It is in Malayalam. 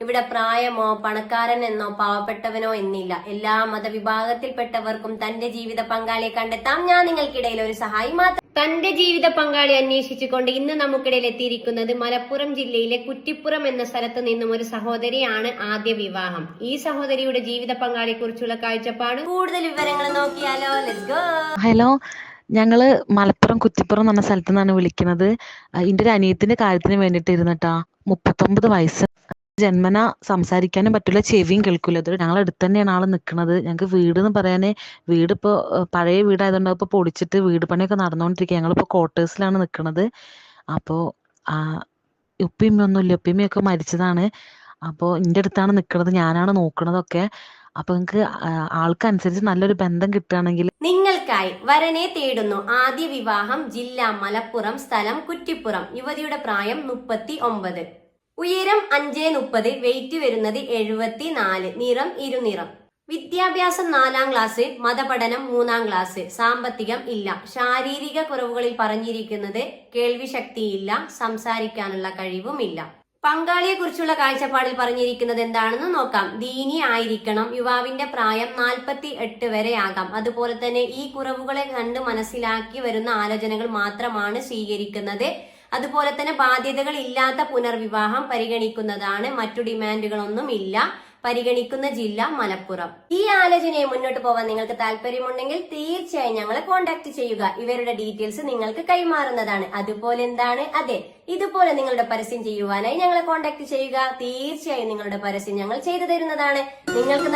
ഇവിടെ പ്രായമോ പണക്കാരൻ എന്നോ പാവപ്പെട്ടവനോ എന്നില്ല. എല്ലാ മതവിഭാഗത്തിൽപ്പെട്ടവർക്കും തന്റെ ജീവിത പങ്കാളിയെ കണ്ടെത്താം. ഞാൻ നിങ്ങൾക്കിടയിൽ ഒരു സഹായി മാത്രം. തന്റെ ജീവിത പങ്കാളി അന്വേഷിച്ചുകൊണ്ട് ഇന്ന് നമുക്കിടയിൽ എത്തിയിരിക്കുന്നത് മലപ്പുറം ജില്ലയിലെ കുറ്റിപ്പുറം എന്ന സ്ഥലത്ത് നിന്നും ഒരു സഹോദരിയാണ് ആദ്യ വിവാഹം. ഈ സഹോദരിയുടെ ജീവിത പങ്കാളിയെ കുറിച്ചുള്ള കാഴ്ചപ്പാട്. കൂടുതൽ വിവരങ്ങൾ നോക്കിയാലോ. ലെറ്റ്സ് ഗോ ഹലോ ഞങ്ങൾ മലപ്പുറം കുറ്റിപ്പുറം എന്ന സ്ഥലത്ത് നിന്നാണ് വിളിക്കുന്നത്. എന്റെ ഒരു അനിയത്തിന്റെ കാര്യത്തിന് വേണ്ടിയിട്ട് ഇരുന്നിട്ടാ മുപ്പത്തൊമ്പത് വയസ്സ്. ജന്മന സംസാരിക്കാനും പറ്റില്ല ചെവിയും കേൾക്കില്ല ഇത് ഞങ്ങളെ അടുത്ത് തന്നെയാണ് ആൾ നിൽക്കുന്നത് ഞങ്ങൾക്ക് വീട് എന്ന് പറയാന് വീട് ഇപ്പോൾ പഴയ വീടായതുകൊണ്ട് ഇപ്പോൾ പൊളിച്ചിട്ട് വീട് പണിയൊക്കെ നടന്നുകൊണ്ടിരിക്കുക ഞങ്ങളിപ്പോൾ ക്വാർട്ടേഴ്സിലാണ് നിൽക്കുന്നത് അപ്പോൾ ഉപ്പിമ്മയൊന്നുമില്ല ഉപ്പിമ്മയൊക്കെ മരിച്ചതാണ്. അപ്പോൾ എന്റെ അടുത്താണ് നിൽക്കുന്നത് ഞാനാണ് നോക്കണതൊക്കെ. അപ്പോൾ നിങ്ങൾക്ക് ആൾക്കനുസരിച്ച് നല്ലൊരു ബന്ധം കിട്ടുകയാണെങ്കിൽ നിങ്ങൾക്കായി വരനെ തേടുന്നു. ആദ്യ വിവാഹം ജില്ല മലപ്പുറം സ്ഥലം കുറ്റിപ്പുറം. യുവതിയുടെ പ്രായം മുപ്പത്തി ഒമ്പത്. ഉയരം അഞ്ച് മുപ്പത് വെയിറ്റ് വരുന്നത് എഴുപത്തി നാല് നിറം ഇരുനിറം. വിദ്യാഭ്യാസം നാലാം ക്ലാസ് മതപഠനം മൂന്നാം ക്ലാസ് സാമ്പത്തികം ഇല്ല. ശാരീരിക കുറവുകളിൽ പറഞ്ഞിരിക്കുന്നത് കേൾവിശക്തിയില്ല സംസാരിക്കാനുള്ള കഴിവും ഇല്ല പങ്കാളിയെ കുറിച്ചുള്ള കാഴ്ചപ്പാടിൽ പറഞ്ഞിരിക്കുന്നത് എന്താണെന്ന് നോക്കാം. ദീനി ആയിരിക്കണം. യുവാവിന്റെ പ്രായം നാൽപ്പത്തി എട്ട് വരെ ആകാം. അതുപോലെ തന്നെ ഈ കുറവുകളെ കണ്ട് മനസ്സിലാക്കി വരുന്ന ആലോചനകൾ മാത്രമാണ് സ്വീകരിക്കുന്നത്. അതുപോലെ തന്നെ ബാധ്യതകൾ ഇല്ലാത്ത പുനർവിവാഹം പരിഗണിക്കുന്നതാണ് മറ്റു ഡിമാൻഡുകളൊന്നും ഇല്ല. പരിഗണിക്കുന്ന ജില്ല മലപ്പുറം. ഈ ആലോചനയെ മുന്നോട്ട് പോകാൻ നിങ്ങൾക്ക് താല്പര്യമുണ്ടെങ്കിൽ തീർച്ചയായും ഞങ്ങളെ കോൺടാക്ട് ചെയ്യുക. ഇവരുടെ ഡീറ്റെയിൽസ് നിങ്ങൾക്ക് കൈമാറുന്നതാണ്. അതുപോലെ എന്താണ്? അതെ ഇതുപോലെ നിങ്ങളുടെ പരസ്യം ചെയ്യുവാനായി ഞങ്ങളെ കോൺടാക്ട് ചെയ്യുക. തീർച്ചയായും നിങ്ങളുടെ പരസ്യം ഞങ്ങൾ ചെയ്തു തരുന്നതാണ്. നിങ്ങൾക്ക്